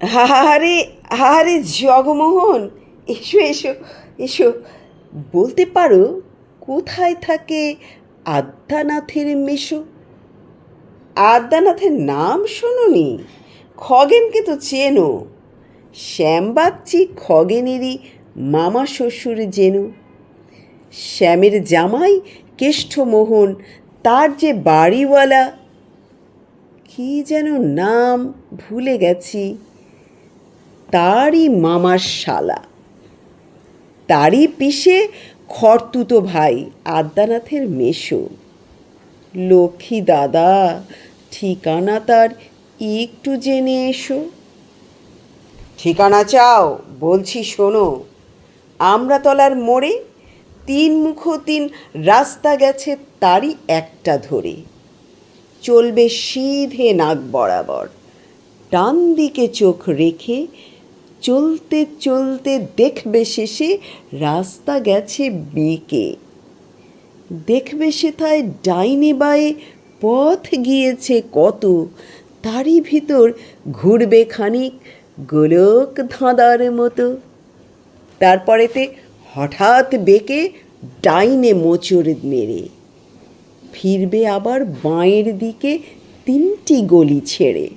আরে আরে জগমোহন, এসো এসো এসো। বলতে পারো, কোথায় থাকে আদ্যানাথের মেশো? আদ্যানাথের নাম শোনোনি? খগেনকে তো চেনো। শ্যামবাগচি খগেনেরই মামা শ্বশুর যেন শ্যামের জামাই কেষ্টমোহন তার যে বাড়িওয়ালা, কি যেন নাম ভুলে গেছি। তারই মামার শালা। তারই পিসে খরতুতো ভাই আদ্যানাথের মেশো লক্ষ্মী দাদা, ঠিকানা তার একটু জেনে এসো। ঠিকানা চাও, বলছি শোনো। আমরাতলার মোড়ে তিন মুখ তিন রাস্তা গেছে তারই একটা ধরে। চলবে সিধে নাক বরাবর। ডান দিকে চোখ রেখে চলতে চলতে দেখবে শেষে রাস্তা গেছে বেঁকে দেখবে সেথায় ডাইনে বায়ে পথ গিয়েছে কত, তারই ভিতর ঘুরবে খানিক গোলক ধাঁধার মতো। তারপরেতে হঠাৎ বেঁকে ডাইনে মোচড় মেরে। ফিরবে আবার বাঁয়ের দিকে তিনটি গলি ছেড়ে।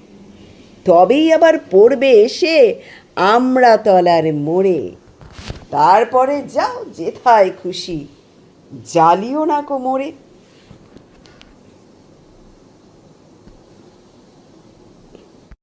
তবেই আবার পড়বে এসে আমরা তলার মোড়ে। তারপরে যাও যেথায় খুশি। জ্বালিও না কোমরে।